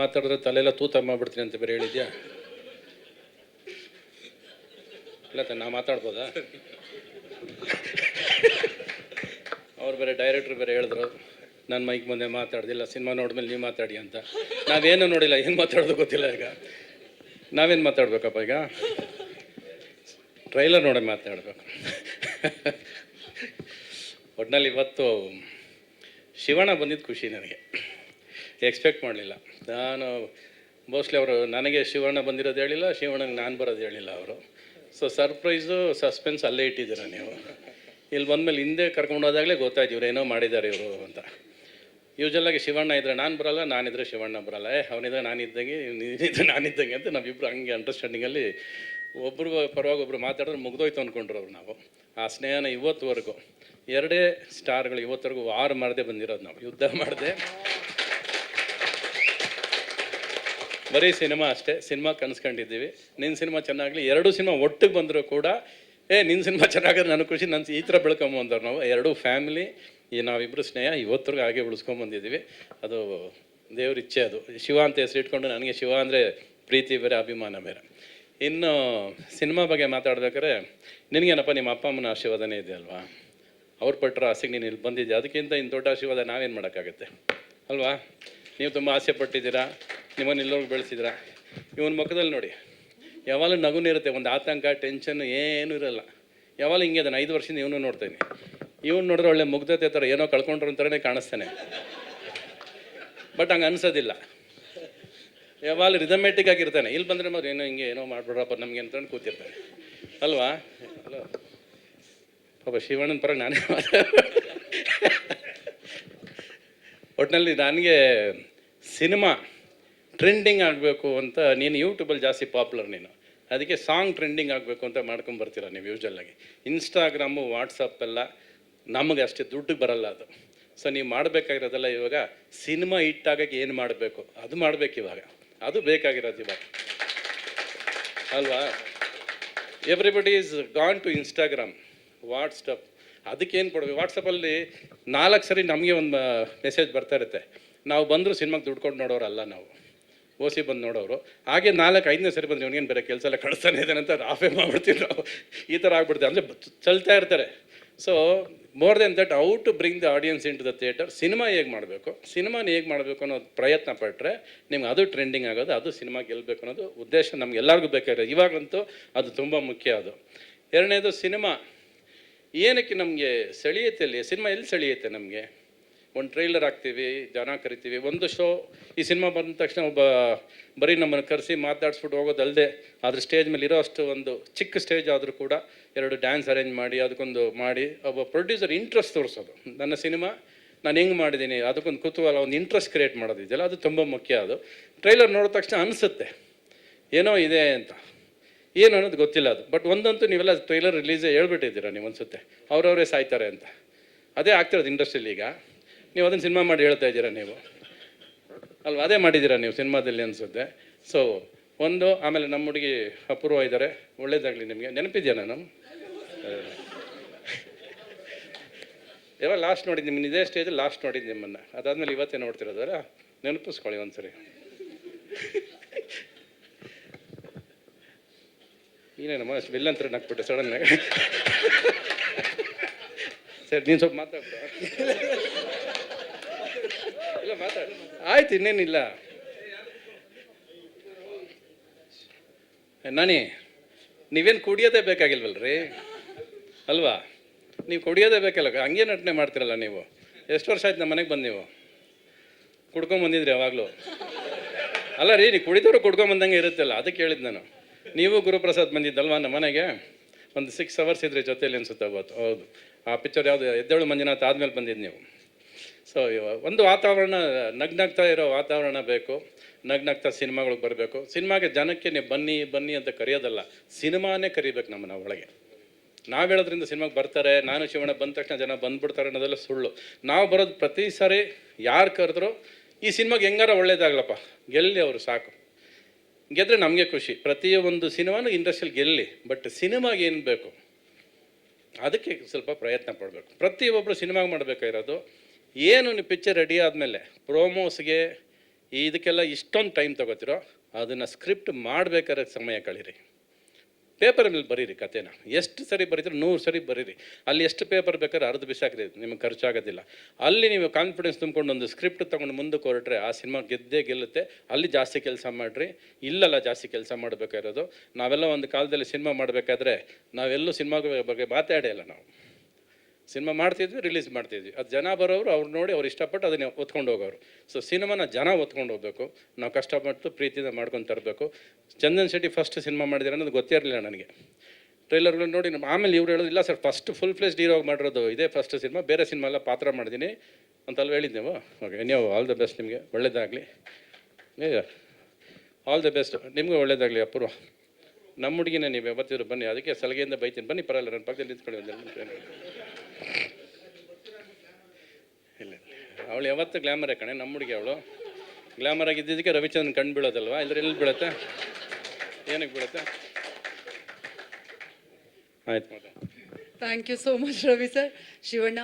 ಮಾತಾಡಿದ್ರೆ ತಲೆಲ್ಲ ತೂತ ಮಾಡ್ಬಿಡ್ತೀನಿ ಅಂತ ಬೇರೆ ಹೇಳಿದ್ಯಾ? ಇಲ್ಲ ತ ನಾ ಮಾತಾಡ್ಬೋದಾ? ಅವ್ರು ಬೇರೆ ಡೈರೆಕ್ಟ್ರು ಬೇರೆ ಹೇಳಿದ್ರು ನನ್ನ ಮೈಕ್ ಮುಂದೆ ಮಾತಾಡ್ದಿಲ್ಲ, ಸಿನಿಮಾ ನೋಡಿದ್ಮೇಲೆ ನೀವು ಮಾತಾಡಿ ಅಂತ. ನಾವೇನು ನೋಡಿಲ್ಲ, ಏನು ಮಾತಾಡೋದು ಗೊತ್ತಿಲ್ಲ ಈಗ. ನಾವೇನು ಮಾತಾಡ್ಬೇಕಪ್ಪ ಈಗ? ಟ್ರೈಲರ್ ನೋಡಿ ಮಾತಾಡಬೇಕು. ಒಟ್ನಲ್ಲಿ ಇವತ್ತು ಶಿವಣ್ಣ ಬಂದಿದ್ದು ಖುಷಿ ನನಗೆ. ಎಕ್ಸ್ಪೆಕ್ಟ್ ಮಾಡಲಿಲ್ಲ. ನಾನು ಮೋಸ್ಟ್ಲಿ ಅವರು ನನಗೆ ಶಿವಣ್ಣ ಬಂದಿರೋದು ಹೇಳಿಲ್ಲ ಶಿವಣ್ಣಗೆ ನಾನು ಬರೋದು ಹೇಳಿಲ್ಲ ಅವರು. ಸೊ ಸರ್ಪ್ರೈಸು ಸಸ್ಪೆನ್ಸ್ ಅಲ್ಲೇ ಇಟ್ಟಿದ್ದೀರ ನೀವು. ಇಲ್ಲಿ ಬಂದಮೇಲೆ ಹಿಂದೆ ಕರ್ಕೊಂಡು ಹೋದಾಗಲೇ ಗೊತ್ತಾಯ್ತು ಇವ್ರು ಏನೋ ಮಾಡಿದ್ದಾರೆ ಇವರು ಅಂತ. ಯೂಶಲಾಗಿ ಶಿವಣ್ಣ ಇದ್ದರೆ ನಾನು ಬರಲ್ಲ ನಾನಿದ್ರೆ ಶಿವಣ್ಣ ಬರಲ್ಲ. ಏ, ಅವನಿದ್ರೆ ನಾನಿದ್ದಂಗೆ ನೀನಿದ್ರೆ ನಾನಿದ್ದಂಗೆ ಅಂತ ನಾವಿಬ್ಬರು ಹಂಗೆ ಅಂಡರ್ಸ್ಟ್ಯಾಂಡಿಂಗಲ್ಲಿ ಒಬ್ಬರು ಪರವಾಗಿ ಒಬ್ಬರು ಮಾತಾಡಿದ್ರೆ ಮುಗ್ದೋಯ್ತು ಅಂದ್ಕೊಂಡ್ರು ಅವ್ರು ನಾವು. ಆ ಸ್ನೇಹನ ಇವತ್ತುವರೆಗೂ, ಎರಡೇ ಸ್ಟಾರ್ಗಳು ಇವತ್ತರೆಗೂ ವಾರ ಮಾಡದೆ ಬಂದಿರೋದು ನಾವು. ಯುದ್ಧ ಮಾಡದೆ. ಬರೀ ಸಿನಿಮಾ ಅಷ್ಟೇ, ಸಿನಿಮಾ ಕನ್ಸ್ಕೊಂಡಿದ್ದೀವಿ. ನಿನ್ನ ಸಿನಿಮಾ ಚೆನ್ನಾಗಲಿ, ಎರಡು ಸಿನಿಮಾ ಒಟ್ಟಿಗೆ ಬಂದರೂ ಕೂಡ, ಏ ನಿನ್ನ ಸಿನಿಮಾ ಚೆನ್ನಾಗಿದ್ರೆ ನನಗೆ ಖುಷಿ ನನ್ನ ಈ ಥರ ಬೆಳ್ಕೊಂಬಂದವ್ರು ನಾವು. ಎರಡೂ ಫ್ಯಾಮಿಲಿ, ಈ ನಾವಿಬ್ಬರು ಸ್ನೇಹ, ಇವತ್ತರೆಗೂ ಹಾಗೆ ಉಳಿಸ್ಕೊಂಬಂದಿದ್ದೀವಿ ಅದು ದೇವ್ರ ಇಚ್ಛೆ ಅದು. ಶಿವ ಅಂತ ಹೆಸರು ಇಟ್ಕೊಂಡು ನನಗೆ ಶಿವ ಅಂದರೆ ಪ್ರೀತಿ ಬೇರೆ, ಅಭಿಮಾನ ಬೇರೆ. ಇನ್ನು ಸಿನಿಮಾ ಬಗ್ಗೆ ಮಾತಾಡ್ಬೇಕಾದ್ರೆ, ನಿನಗೇನಪ್ಪ ನಿಮ್ಮ ಅಪ್ಪ ಅಮ್ಮನ ಆಶೀರ್ವಾದನೇ ಇದೆ ಅಲ್ವಾ? ಅವ್ರು ಪಟ್ಟರು ಆಸೆಗೆ ನೀನು ಇಲ್ಲಿ ಬಂದಿದ್ದೆ. ಅದಕ್ಕಿಂತ ಇನ್ನು ದೊಡ್ಡ ಆಶೀರ್ವಾದ ನಾವೇನು ಮಾಡೋಕ್ಕಾಗತ್ತೆ? ಅಲ್ವಾ? ನೀವು ತುಂಬ ಆಸೆ ಪಟ್ಟಿದ್ದೀರಾ? ನಿಮ್ಮನ್ನು ಎಲ್ಲರಿಗೂ ಬೆಳೆಸಿದ್ರ? ಇವನ ಮುಖದಲ್ಲಿ ನೋಡಿ. ಯಾವಾಗಲೂ ನಗುನೇ ಇರುತ್ತೆ ಒಂದು ಆತಂಕ ಟೆನ್ಷನ್ ಏನೂ ಇರಲ್ಲ. ಯಾವಾಗಲೂ ಹಿಂಗೆ ಅದನ್ನು ಐದು ವರ್ಷದಿಂದ ಇವನು ನೋಡ್ತೇನೆ ಇವನು ನೋಡಿದ್ರೆ ಒಳ್ಳೆ ಮುಗ್ಧತೆ ಥರ ಏನೋ ಕಳ್ಕೊಂಡ್ರು ಅಂತಾನೆ ಕಾಣಿಸ್ತಾನೆ. ಬಟ್ ಹಂಗೆ ಅನ್ಸೋದಿಲ್ಲ. ಯಾವಾಗಲೂ ರಿದಮೆಟಿಕ್ ಆಗಿರ್ತಾನೆ. ಇಲ್ಲಿ ಬಂದರೆ ಮತ್ತೆ ಏನೋ ಹಿಂಗೆ ಏನೋ ಮಾಡ್ಬಿಡ್ರಪ್ಪ ನಮಗೆ ಅಂತಂದು ಕೂತಿರ್ತಾನೆ. ಅಲ್ವಾ? ಅಲ್ವಾ ಪಾಪ ಶಿವಣ್ಣನ ಪರ ನಾನೇ ಒಟ್ಟಿನಲ್ಲಿ ನನಗೆ ಸಿನಿಮಾ ಟ್ರೆಂಡಿಂಗ್ ಆಗಬೇಕು ಅಂತ, ನೀನು ಯೂಟ್ಯೂಬಲ್ಲಿ ಜಾಸ್ತಿ ಪಾಪ್ಯುಲರ್ ನೀನು. ಅದಕ್ಕೆ ಸಾಂಗ್ ಟ್ರೆಂಡಿಂಗ್ ಆಗಬೇಕು ಅಂತ ಮಾಡ್ಕೊಂಬರ್ತೀರ ನೀವು ಯೂಶಲಾಗಿ ಇನ್ಸ್ಟಾಗ್ರಾಮು ವಾಟ್ಸಪ್ ಎಲ್ಲ ನಮಗೆ ಅಷ್ಟೇ ದುಡ್ಡು ಬರಲ್ಲ ಅದು. ಸೊ ನೀವು ಮಾಡಬೇಕಾಗಿರೋದೆಲ್ಲ ಇವಾಗ ಸಿನಿಮಾ ಹಿಟ್ಟಾಗಕ್ಕೆ ಏನು ಮಾಡಬೇಕು? ಅದು ಮಾಡಬೇಕು ಇವಾಗ. ಅದು ಬೇಕಾಗಿರೋದು ಇವಾಗ. ಅಲ್ವಾ? Everybody is gone to Instagram WhatsApp ಅದಕ್ಕೇನು ಕೊಡಬೇಕು? ವಾಟ್ಸಪ್ಪಲ್ಲಿ ನಾಲ್ಕು ಸರಿ ನಮಗೆ ಒಂದು ಮೆಸೇಜ್ ಬರ್ತಾ ಇರುತ್ತೆ. ನಾವು ಬಂದರೂ ಸಿನಿಮಾಗೆ ದುಡ್ಕೊಂಡು ನೋಡೋರಲ್ಲ ನಾವು. ಓಸಿ ಬಂದು ನೋಡೋರು. ಹಾಗೆ ನಾಲ್ಕು, ಐದನೇ ಸರಿ ಬಂದ್ರೆ ಇವನಿಗೇನು ಬೇರೆ ಕೆಲಸ ಎಲ್ಲ ಕಳಿಸ್ತಾನೆ ಇದ್ದಾನೆ ಅಂತ ಆಫೇ ಮಾಡ್ಬಿಡ್ತೀವಿ ನಾವು ಈ ಥರ ಆಗ್ಬಿಡ್ತೀವಿ ಅಂದರೆ ಚಲ್ತಾ ಇರ್ತಾರೆ. So more than that how to bring the audience into the theatre cinema ಹೇಗೆ ಮಾಡಬೇಕು? ಸಿನಿಮಾನ ಹೇಗೆ ಮಾಡಬೇಕು ಅನ್ನೋದು ಪ್ರಯತ್ನ ಪಟ್ಟರೆ ನಿಮ್ಗೆ ಅದು ಟ್ರೆಂಡಿಂಗ್ ಆಗೋದು, ಅದು ಸಿನಿಮಾ ಗೆಲ್ಲಬೇಕು ಅನ್ನೋದು ಉದ್ದೇಶ ನಮ್ಗೆ ಎಲ್ಲರಿಗೂ ಬೇಕಾಗಿರೋದು. ಇವಾಗಂತೂ ಅದು ತುಂಬ ಮುಖ್ಯ ಅದು. ಎರಡನೇದು ಸಿನಿಮಾ. ಏನಕ್ಕೆ ನಮಗೆ ಸೆಳೆಯುತ್ತೆ ಅಲ್ಲಿ? ಸಿನಿಮಾ ಎಲ್ಲಿ ಸೆಳೆಯುತ್ತೆ ನಮಗೆ? ಒಂದು ಟ್ರೈಲರ್ ಹಾಕ್ತೀವಿ, ಜನ ಕರಿತೀವಿ. ಒಂದು ಶೋ ಈ ಸಿನಿಮಾ ಬಂದ ತಕ್ಷಣ ಒಬ್ಬ ಬರೀ ನಮ್ಮನ್ನು ಕರೆಸಿ ಮಾತಾಡಿಸ್ಬಿಟ್ಟು ಹೋಗೋದಲ್ಲದೆ ಅದ್ರ ಸ್ಟೇಜ್ ಮೇಲೆ ಇರೋ ಅಷ್ಟು ಒಂದು ಚಿಕ್ಕ ಸ್ಟೇಜ್ ಆದರೂ ಕೂಡ ಎರಡು ಡ್ಯಾನ್ಸ್ ಅರೇಂಜ್ ಮಾಡಿ, ಅದಕ್ಕೊಂದು ಮಾಡಿ, ಒಬ್ಬ ಪ್ರೊಡ್ಯೂಸರ್ ಇಂಟ್ರೆಸ್ಟ್ ತೋರಿಸೋದು. ನನ್ನ ಸಿನಿಮಾ ನಾನು ಹೆಂಗೆ ಮಾಡಿದ್ದೀನಿ ಅದಕ್ಕೊಂದು ಕುತೂಹಲ, ಒಂದು ಇಂಟ್ರೆಸ್ಟ್ ಕ್ರಿಯೇಟ್ ಮಾಡೋದಿದೆಯಲ್ಲ ಅದು ತುಂಬ ಮುಖ್ಯ ಅದು. ಟ್ರೈಲರ್ ನೋಡಿದ ತಕ್ಷಣ ಅನಿಸುತ್ತೆ. ಏನೋ ಇದೆ ಅಂತ. ಏನು ಅನ್ನೋದು ಗೊತ್ತಿಲ್ಲ ಅದು. ಬಟ್ ಒಂದಂತೂ ನೀವೆಲ್ಲ ಟ್ರೈಲರ್ ರಿಲೀಸೇ ಹೇಳ್ಬಿಟ್ಟಿದ್ದೀರಾ ನೀವು ಅನ್ಸುತ್ತೆ. ಅವರವರೇ ಸಾಯ್ತಾರೆ ಅಂತ. ಅದೇ ಆಗ್ತಿರೋದು ಇಂಡಸ್ಟ್ರಿಯಲ್ಲಿ ಈಗ. ನೀವು ಅದನ್ನು ಸಿನಿಮಾ ಮಾಡಿ ಹೇಳ್ತಾ ಇದ್ದೀರಾ ನೀವು? ಅಲ್ವಾ? ಅದೇ ಮಾಡಿದ್ದೀರಾ ನೀವು ಸಿನಿಮಾದಲ್ಲಿ ಅನಿಸುತ್ತೆ. ಸೊ ಒಂದು, ಆಮೇಲೆ ನಮ್ಮ ಹುಡುಗಿ ಅಪೂರ್ವ ಇದ್ದಾರೆ. ಒಳ್ಳೇದಾಗಲಿ ನಿಮಗೆ. ನೆನಪಿದೆಯಾ ನಾನು? ಯಾವಾಗ ಲಾಸ್ಟ್ ನೋಡಿದ್ದು ನಿಮ್ಮ ಇದೇ ಸ್ಟೇಜ್ ಲಾಸ್ಟ್ ನೋಡಿದ್ದು ನಿಮ್ಮನ್ನು. ಅದಾದಮೇಲೆ ಇವತ್ತೇ ನೋಡ್ತಿರೋದಲ್ಲ? ನೆನಪಿಸ್ಕೊಳ್ಳಿ ಒಂದ್ಸರಿ. ನೀನೇನಮ್ಮ ಅಂತ ನಕ್ಬಿಟ್ಟೆ ಸಡನ್ನಾಗಿ ಸರಿ, ನೀನು ಸ್ವಲ್ಪ ಮಾತಾಡ್ಬಿಡ ಇಲ್ಲ, ಮಾತಾಡಿ. ಆಯ್ತು, ಇನ್ನೇನಿಲ್ಲ. ನಾನಿ, ನೀವೇನು ಕುಡಿಯೋದೇ ಬೇಕಾಗಿಲ್ವಲ್ರಿ? ಅಲ್ವಾ? ನೀವು ಕುಡಿಯೋದೇ ಬೇಕಲ್ಲ ಹಂಗೆ ನಟನೆ ಮಾಡ್ತಿರಲ್ಲ ನೀವು? ಎಷ್ಟು ವರ್ಷ ಆಯ್ತು ನಮ್ಮ ಮನೆಗೆ ಬಂದು ನೀವು? ಕುಡ್ಕೊಂಬಂದಿದ್ರಿ ಯಾವಾಗಲೂ? ಅಲ್ಲ ರೀ, ನೀವು ಕುಡಿದವರು ಕುಡ್ಕೊಂಬಂದಂಗೆ ಇರುತ್ತಲ್ಲ, ಅದಕ್ಕೆ ಹೇಳಿದ್ದು ನಾನು. ನೀವು ಗುರುಪ್ರಸಾದ್ ಬಂದಿದ್ದಲ್ವಾ ನಮ್ಮ ಮನೆಗೆ? ಒಂದು ಸಿಕ್ಸ್ ಅವರ್ಸ್ ಇದ್ರಿ ಜೊತೆಯಲ್ಲಿ ಅನ್ಸುತ್ತೆ ಅವತ್ತು. ಹೌದು. ಆ ಪಿಕ್ಚರ್ ಯಾವುದು? ಎದ್ದೇಳು ಮಂಜುನಾಥ್ ಆದಮೇಲೆ ಬಂದಿದ್ದು ನೀವು. ಸೊ ಒಂದು ವಾತಾವರಣ, ನಗ್ನಗ್ತಾ ಇರೋ ವಾತಾವರಣ ಬೇಕು. ನಗ್ನಗ್ತಾ ಸಿನಿಮಾಗಳಿಗೆ ಬರಬೇಕು. ಸಿನಿಮಾಗೆ ಜನಕ್ಕೆ ನೀವು ಬನ್ನಿ ಬನ್ನಿ ಅಂತ ಕರೆಯೋದಲ್ಲ, ಸಿನಿಮಾನೇ ಕರಿಬೇಕು ನಮ್ಮನ್ನ ಒಳಗೆ. ನಾವು ಹೇಳೋದ್ರಿಂದ ಸಿನಿಮಾಗೆ ಬರ್ತಾರೆ, ನಾನು ಶಿವಣ ಬಂದ ತಕ್ಷಣ ಜನ ಬಂದ್ಬಿಡ್ತಾರೆ ಅನ್ನೋದೆಲ್ಲ ಸುಳ್ಳು. ನಾವು ಬರೋದು ಪ್ರತಿ ಸಾರಿ ಯಾರು ಕರೆದ್ರು, ಈ ಸಿನಿಮಾಗೆ ಹೆಂಗಾರ ಒಳ್ಳೇದಾಗ್ಲಪ್ಪ, ಗೆಲ್ಲಿ ಅವರು ಸಾಕು. ಗೆದ್ರೆ ನಮಗೆ ಖುಷಿ. ಪ್ರತಿಯೊಂದು ಸಿನಿಮಾನು ಇಂಡಸ್ಟ್ರಿಯಲ್ಲಿ ಗೆಲ್ಲಿ, ಬಟ್ ಸಿನಿಮಾಗೆ ಏನು ಬೇಕು, ಅದಕ್ಕೆ ಸ್ವಲ್ಪ ಪ್ರಯತ್ನ ಪಡಬೇಕು. ಪ್ರತಿಯೊಬ್ಬರು ಸಿನಿಮಾಗೆ ಮಾಡಬೇಕಾಗಿರೋದು ಏನು ನಿಮ್ಮ ಪಿಕ್ಚರ್ ರೆಡಿ ಆದಮೇಲೆ ಪ್ರೋಮೋಸ್ಗೆ ಇದಕ್ಕೆಲ್ಲ ಇಷ್ಟೊಂದು ಟೈಮ್ ತಗೋತಿರೋ, ಅದನ್ನು ಸ್ಕ್ರಿಪ್ಟ್ ಮಾಡಬೇಕಾದ್ರೆ ಸಮಯ ಕಳೀರಿ. ಪೇಪರ್ ಮೇಲೆ ಬರೀರಿ ಕಥೆನ. ಎಷ್ಟು ಸರಿ ಬರೀತೀರಿ ನೂರು ಸರಿ ಬರೀರಿ. ಅಲ್ಲಿ ಎಷ್ಟು ಪೇಪರ್ ಬೇಕಾದ್ರೆ ಅರ್ಧ ಬಿಸಾಕ್ರಿ, ನಿಮಗೆ ಖರ್ಚಾಗೋದಿಲ್ಲ ಅಲ್ಲಿ ನೀವು ಕಾನ್ಫಿಡೆನ್ಸ್ ತುಂಬಿಕೊಂಡು ಒಂದು ಸ್ಕ್ರಿಪ್ಟ್ ತೊಗೊಂಡು ಮುಂದಕ್ಕೆ ಹೊರಟ್ರೆ ಆ ಸಿನಿಮಾ ಗೆದ್ದೇ ಗೆಲ್ಲುತ್ತೆ. ಅಲ್ಲಿ ಜಾಸ್ತಿ ಕೆಲಸ ಮಾಡಿರಿ. ಇಲ್ಲಲ್ಲ ಜಾಸ್ತಿ ಕೆಲಸ ಮಾಡಬೇಕಾಗಿರೋದು. ನಾವೆಲ್ಲ ಒಂದು ಕಾಲದಲ್ಲಿ ಸಿನಿಮಾ ಮಾಡಬೇಕಾದ್ರೆ ನಾವೆಲ್ಲೂ ಸಿನಿಮಾ ಬಗ್ಗೆ ಮಾತಾಡೇ ಇಲ್ಲ ನಾವು. ಸಿನಿಮಾ ಮಾಡ್ತಿದ್ವಿ ರಿಲೀಸ್ ಮಾಡ್ತಿದ್ವಿ. ಅದು ಜನ ಬರೋರು ಅವ್ರು ನೋಡಿ ಅವ್ರು ಇಷ್ಟಪಟ್ಟು ಅದನ್ನೇ ಒತ್ಕೊಂಡು ಹೋಗೋರು ಸೊ ಸಿನಿಮಾನ ಜನ ಒತ್ಕೊಂಡು ಹೋಗ್ಬೇಕು. ನಾವು ಕಷ್ಟಪಟ್ಟು ಪ್ರೀತಿಯಿಂದ ಮಾಡ್ಕೊಂಡು ತರಬೇಕು. ಚಂದನ್ ಶೆಟ್ಟಿ ಫಸ್ಟ್ ಸಿನಿಮಾ ಮಾಡಿದಾರೆ ಅನ್ನೋದು ಗೊತ್ತೇ ಇರಲಿಲ್ಲ ನನಗೆ. ಟ್ರೈಲರ್ಗಳು ನೋಡಿ ನಮ್ಮ ಆಮೇಲೆ ಇವ್ರು ಹೇಳೋದು, ಇಲ್ಲ sir first full flesh hero ಮಾಡಿರೋದು ಇದೇ ಫಸ್ಟ್ ಸಿನಿಮಾ, ಬೇರೆ ಸಿನಿಮಾ ಎಲ್ಲ ಪಾತ್ರ ಮಾಡಿದ್ದೀನಿ ಅಂತಲ್ಲ ಹೇಳಿದ್ದೆವು ಓಕೆ ನೀವು ಆಲ್ ದ ಬೆಸ್ಟ್ ನಿಮಗೆ. ಒಳ್ಳೇದಾಗಲಿ. ಆಲ್ ದ ಬೆಸ್ಟ್ ನಿಮಗೂ ಒಳ್ಳೇದಾಗಲಿ, ಅಪೂರ್ವ. ನಮ್ಮ ಹುಡುಗಿನೇ ನೀವು ಬರ್ತಿದ್ರು ಬನ್ನಿ, ಅದಕ್ಕೆ ಸಲಗೆಯಿಂದ ಬೈತೀನಿ. ಬನ್ನಿ, ಪರವಾಗಿಲ್ಲ ನನ್ನ ಪಕ್ಕದಲ್ಲಿ ನಿಂತ್ಕೊಳ್ಳಿ ಒಂದು ಎರಡು ನಿಮಿಷ. ಇಲ್ಲ ಇಲ್ಲ ಅವಳು ಯಾವತ್ತು ಗ್ಲ್ಯಾಮರೇ ಕಣೆ, ನಮ್ಮ ಹುಡುಗಿ ಅವಳು. ಗ್ಲಾಮರ್ ಆಗಿದ್ದಕ್ಕೆ ರವಿಚಂದ್ರನ್ ಕಣ್ಣು ಬೀಳೋದಲ್ವಾ? ಇಲ್ಲದ್ರೆ ಎಲ್ಲಿ ಬೀಳುತ್ತೆ? ಏನಕ್ಕೆ ಬೀಳುತ್ತೆ? ಆಯ್ತು thank you so much Ravi sir Shivanna